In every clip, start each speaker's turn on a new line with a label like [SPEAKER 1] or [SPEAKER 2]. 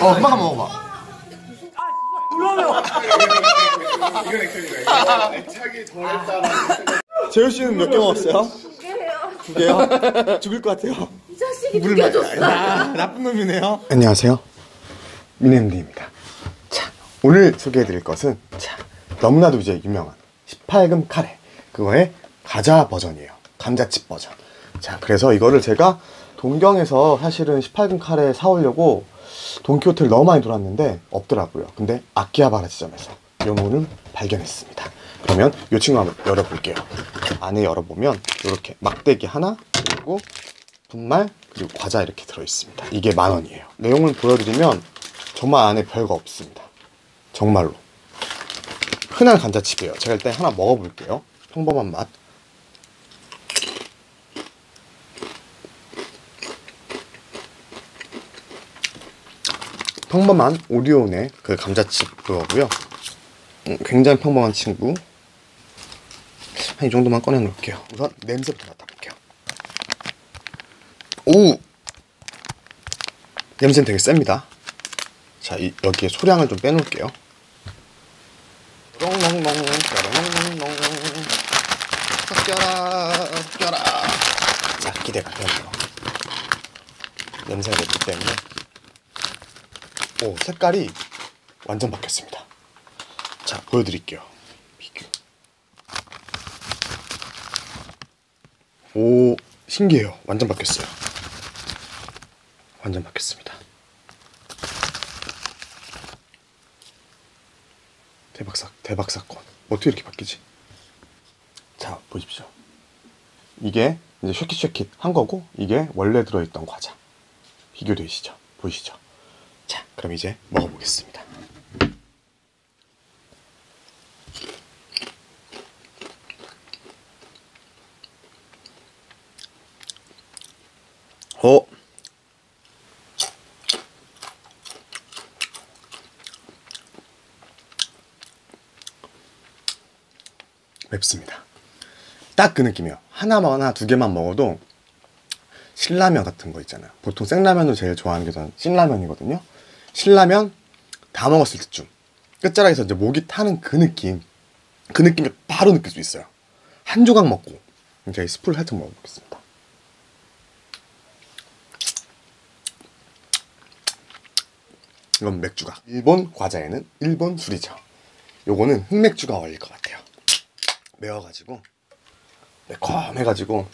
[SPEAKER 1] 어, 엄마가 먹어봐.
[SPEAKER 2] 이건 액션이다. 애착이 덜했다라는 생각.
[SPEAKER 1] 재효 씨는 몇 개 먹었어요? 두 개요? 죽을 것 같아요.
[SPEAKER 3] 이 자식이 죽여줬어.
[SPEAKER 1] 아, 나쁜 놈이네요. 안녕하세요. 미네임드입니다. 자, 오늘 소개해드릴 것은 자, 너무나도 이제 유명한 18금 카레. 그거의 과자 버전이에요. 감자칩 버전. 자, 그래서 이거를 제가 동경에서 사실은 18금 카레 사오려고 돈키호테를 너무 많이 돌았는데 없더라고요. 근데 아키하바라 지점에서 요노를 발견했습니다. 그러면 이 친구 한번 열어볼게요. 안에 열어보면 이렇게 막대기 하나 그리고 분말 그리고 과자 이렇게 들어있습니다. 이게 만 원이에요. 내용을 보여드리면 정말 안에 별거 없습니다. 정말로 흔한 감자칩이에요. 제가 일단 하나 먹어볼게요. 평범한 맛. 평범한 오리온의 그 감자칩 그거고요. 음, 굉장히 평범한 친구. 한 이 정도만 꺼내 놓을게요. 우선 냄새부터 맡아볼게요. 오! 냄새는 되게 셉니다. 자, 이, 여기에 소량을 좀 빼놓을게요. 롱롱롱, 롱롱롱, 섞여라, 섞여라. 자, 기대가 되네요. 냄새가 냈기 때문에. 오, 색깔이 완전 바뀌었습니다. 자, 보여드릴게요. 비교. 오, 신기해요. 완전 바뀌었어요. 완전 바뀌었습니다. 대박 사 대박 사건. 어떻게 이렇게 바뀌지? 자, 보십시오. 이게 이제 쉐킷쉐킷 한 거고 이게 원래 들어있던 과자. 비교되시죠? 보이시죠? 자, 그럼 이제 먹어보겠습니다. 어. 맵습니다. 딱 그 느낌이에요. 하나만 하나 두 개만 먹어도 신라면 같은 거 있잖아요. 보통 생라면을 제일 좋아하는 게 저는 신라면이거든요. 신라면 다 먹었을 때쯤 끝자락에서 이제 목이 타는 그 느낌, 그 느낌을 바로 느낄 수 있어요. 한 조각 먹고 제가 이 스프를 살짝 먹어보겠습니다. 이건 맥주가 일본 과자에는 일본 술이죠. 요거는 흑맥주가 어울릴 것 같아요. 매워가지고 매콤해가지고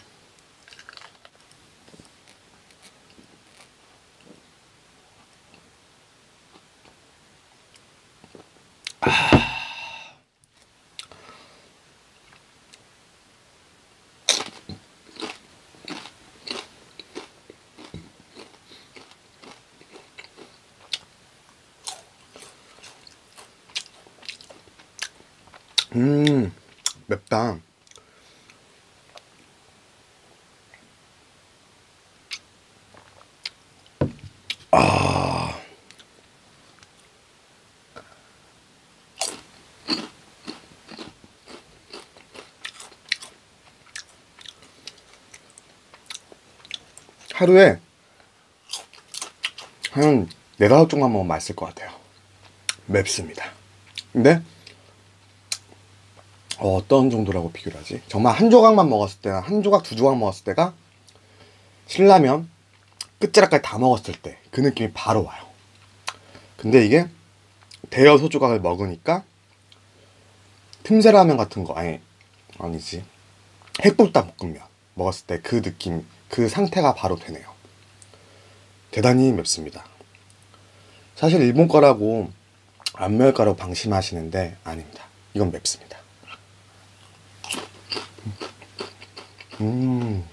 [SPEAKER 1] 음 맵다. 아. 하루에 한 네다섯 종만 먹으면 맛있을 것 같아요. 맵습니다. 근데 어, 어떤 정도라고 비교를 하지? 정말 한 조각만 먹었을 때나 한 조각 두 조각 먹었을 때가 신라면 끝자락까지 다 먹었을 때 그 느낌이 바로 와요. 근데 이게 대여섯 조각을 먹으니까 틈새 라면 같은 거 아니 아니지 핵불닭 볶음면 먹었을 때 그 느낌 그 상태가 바로 되네요. 대단히 맵습니다. 사실 일본 거라고 안 매울 거라고 방심하시는데 아닙니다. 이건 맵습니다. 음,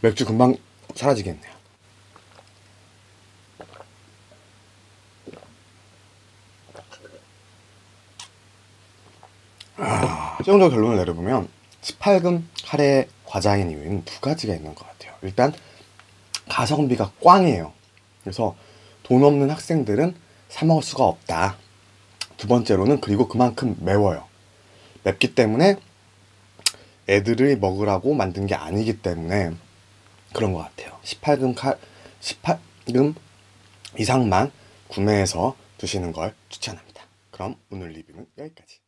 [SPEAKER 1] 맥주 금방 사라지겠네요. 아, 최종적으로 결론을 내려보면 18금 카레 과자인 이유는 두 가지가 있는 것 같아요. 일단 가성비가 꽝이에요. 그래서 돈 없는 학생들은 사 먹을 수가 없다. 두 번째로는 그리고 그만큼 매워요. 맵기 때문에 애들이 먹으라고 만든 게 아니기 때문에 그런 것 같아요. 18금 카 18금 이상만 구매해서 두시는 걸 추천합니다. 그럼 오늘 리뷰는 여기까지.